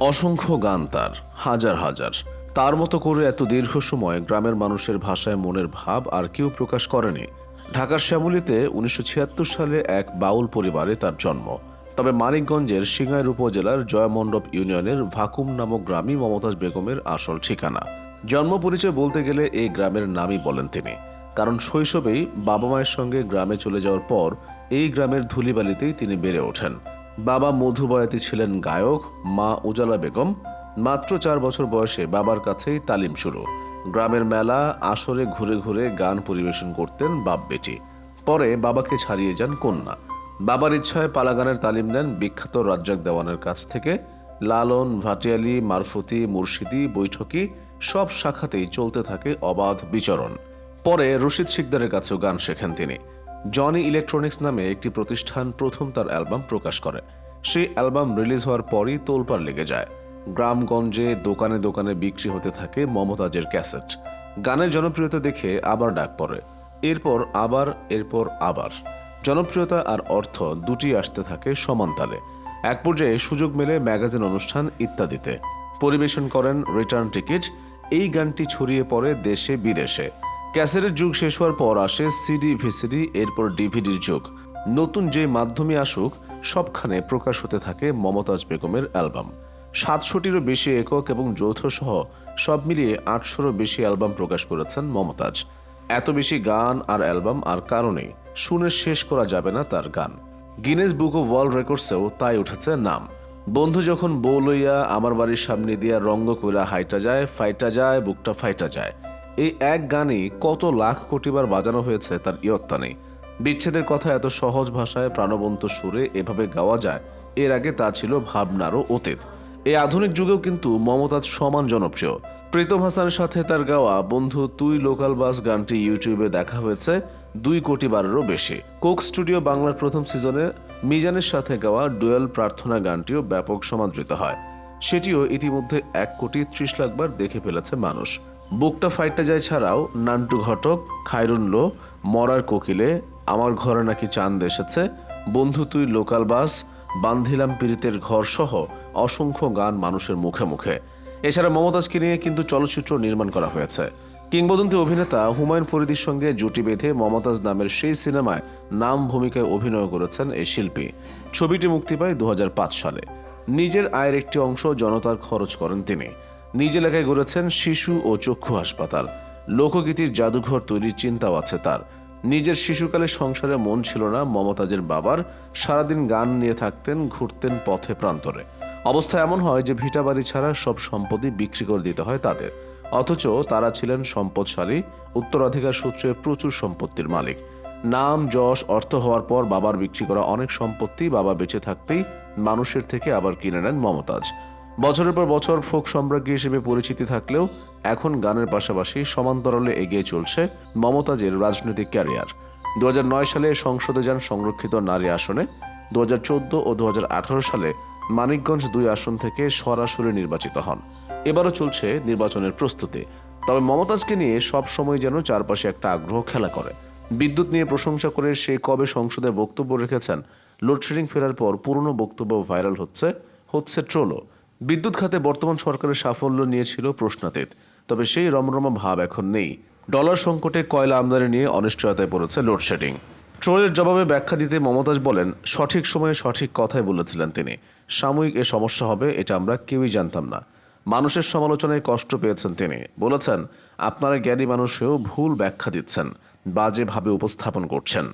অসংখ্য গান তার, হাজার হাজার। তার মতো করে এত দীর্ঘ সময় গ্রামের মানুষের ভাষায় মনের ভাব আর কেউ প্রকাশ করেনি। ঢাকার শ্যামলীতে উনিশশো সালে এক বাউল পরিবারে তার জন্ম। তবে মানিকগঞ্জের সিঙ্গাইর উপজেলার জয়মণ্ডপ ইউনিয়নের ভাকুম নামক গ্রামই মমতাজ বেগমের আসল ঠিকানা। জন্ম পরিচয় বলতে গেলে এই গ্রামের নামই বলেন তিনি। কারণ শৈশবেই বাবা মায়ের সঙ্গে গ্রামে চলে যাওয়ার পর এই গ্রামের ধুলিবালিতেই তিনি বেড়ে ওঠেন। বাবা মধু বয়াতি ছিলেন গায়ক, মা উজালা বেগম। মাত্র চার বছর বয়সে বাবার কাছেই তালিম শুরু। গ্রামের মেলা, আসরে ঘুরে ঘুরে গান পরিবেশন করতেন বাপ বেটি। পরে বাবাকে ছাড়িয়ে যান কন্যা। বাবার ইচ্ছায় পালাগানের তালিম নেন বিখ্যাত রাজ্জাক দেওয়ানের কাছ থেকে। লালন, ভাটিয়ালি, মারফতি, মুর্শিদি, বৈঠকি সব শাখাতেই চলতে থাকে অবাধ বিচরণ। পরে রশিদ শিকদারের কাছেও গান শেখেন তিনি। জনি ইলেকট্রনিক্স নামে একটি প্রতিষ্ঠান প্রথম তার অ্যালবাম প্রকাশ করে। সেই অ্যালবাম রিলিজ হওয়ার পরই তোলপাড় লেগে যায়। গ্রামগঞ্জে দোকানে দোকানে বিক্রি হতে থাকে মমতাজের ক্যাসেট। গানের জনপ্রিয়তা দেখে আবার ডাক পড়ে। এরপর আবার এরপর আবার। জনপ্রিয়তা আর অর্থ দুটি আসতে থাকে সমানতালে এক পর্যায়ে সুযোগ মেলে ম্যাগাজিন অনুষ্ঠান ইত্যাদিতে। পরিবেশন করেন রিটার্ন টিকিট। এই গানটি ছড়িয়ে পড়ে দেশে বিদেশে। ক্যাসেটের যুগ শেষ হওয়ার পর আসে সিডি, ভিসিডি, এরপর ডিভিডির যুগ। নতুন যে মাধ্যমে আসুক, সবখানে প্রকাশ হতে থাকে মমতাজ বেগমের অ্যালবাম। সাতশোটিরও বেশি একক এবং যৌথ সহ সব মিলিয়ে আটশোরও বেশি অ্যালবাম প্রকাশ করেছেন মমতাজ। এত বেশি গান আর অ্যালবাম আর কারণে শুনে শেষ করা যাবে না তার গান। গিনেস বুক অফ ওয়ার্ল্ড রেকর্ডসেও তাই উঠেছে নাম। বন্ধু যখন বউ লইয়া আমার বাড়ির সামনে দিয়া রঙ্গ কইরা হাইটা যায়, ফাইটা যায়, বুকটা ফাইটা যায়। এই এক গানই কত লাখ কোটিবার বাজানো হয়েছে তার ইয়ত্তা নেই বিচ্ছেদের কথা এত সহজ ভাষায় প্রাণবন্ত সুরে এভাবে গাওয়া যায়, এর আগে তা ছিল ভাবনারও অতীত। এই আধুনিক যুগেও কিন্তু মমতাজ সমান জনপ্রিয়। প্রীতম হাসানের সাথে তার গাওয়া বন্ধু তুই লোকাল বাস গানটি ইউটিউবে দেখা হয়েছে দুই কোটি বারেরও বেশি। কোক স্টুডিও বাংলার প্রথম সিজনে মিজানের সাথে গাওয়া ডুয়েল প্রার্থনা গানটিও ব্যাপক সমাদৃত হয়। সেটিও ইতিমধ্যে এক কোটি ত্রিশ লাখ বার দেখে ফেলেছে মানুষ। বুকটা ফাইটটা যায় ছাড়াও নান্টু ঘটক খায়রুন লো, মরার কোকিলে, আমার ঘরে নাকি চাঁদ এসেছে, বন্ধু তুই লোকাল বাস, বান্ধিলাম পীড়িতের ঘর সহ অসংখ্য গান মানুষের মুখে মুখে। এছাড়া মমতাজকে নিয়ে কিন্তু চলচ্চিত্র নির্মাণ করা হয়েছে। কিংবদন্তি অভিনেতা হুমায়ুন ফরিদির সঙ্গে জুটি বেঁধে মমতাজ নামের সেই সিনেমায় নাম ভূমিকায় অভিনয় করেছেন এই শিল্পী। ছবিটি মুক্তি পায় দু হাজার পাঁচ সালে। নিজের আয়ের একটি অংশ জনতার খরচ করেন তিনি। নিজ এলাকায় গড়েছেন শিশু ও চক্ষু হাসপাতাল। লোকগীতির জাদুঘর তৈরির চিন্তাও আছে তার। নিজের শিশুকালে সংসারে মন ছিল না মমতাজের বাবার। সারাদিন গান নিয়ে থাকতেন, ঘুরতেন পথে প্রান্তরে। অবস্থা এমন হয় যে ভিটা বাড়ি ছাড়া সব সম্পত্তি বিক্রি করে দিতে হয় তাদের। অথচ তারা ছিলেন সম্পদশালী, উত্তরাধিকার সূত্রে প্রচুর সম্পত্তির মালিক। নাম, যশ, অর্থ হওয়ার পর বাবার বিক্রি করা অনেক সম্পত্তি বাবা বেঁচে থাকতেই মানুষের থেকে আবার কিনে নেন মমতাজ। বছরের পর বছর ফোক সম্রাজ্ঞী হিসেবে পরিচিতি থাকলেও এখন গানের পাশাপাশি সমান্তরালে এগিয়ে চলছে মমতাজের রাজনৈতিক ক্যারিয়ার। দু সালে সংসদে যান সংরক্ষিত নারী আসনে দু হাজার চৌদ্দ ও দু সালে মানিকগঞ্জ দুই আসন থেকে সরাসরি নির্বাচিত হন। এবারও চলছে নির্বাচনের প্রস্তুতি। তবে মমতাজকে নিয়ে সব সময় যেন চারপাশে একটা আগ্রহ খেলা করে। বিদ্যুৎ নিয়ে প্রশংসা করে সে কবে সংসদে বক্তব্য রেখেছেন, লোডশেডিং ফেরার পর পুরনো বক্তব্য ভাইরাল হচ্ছে হচ্ছে ট্রোলও। বিদ্যুৎ খাতে বর্তমান সরকারের সাফল্য নিয়েছিল প্রশ্নাতীত, তবে সেই রমরমা ভাব এখন নেই। ডলার সংকটে কয়লা আমদানি নিয়ে অনিশ্চয়তায় পড়েছে লোডশেডিং। ট্রোলের জবাবে ব্যাখ্যা দিতে মমতাজ বলেন, সঠিক সময়ে সঠিক কথাই বলেছিলেন তিনি। সাময়িক এ সমস্যা হবে, এটা আমরা কেউই জানতাম না। মানুষের সমালোচনায় কষ্ট পেয়েছেন তিনি। বলেছেন, আপনারা জ্ঞানী মানুষেও ভুল ব্যাখ্যা দিচ্ছেন, বাজেভাবে উপস্থাপন করছেন।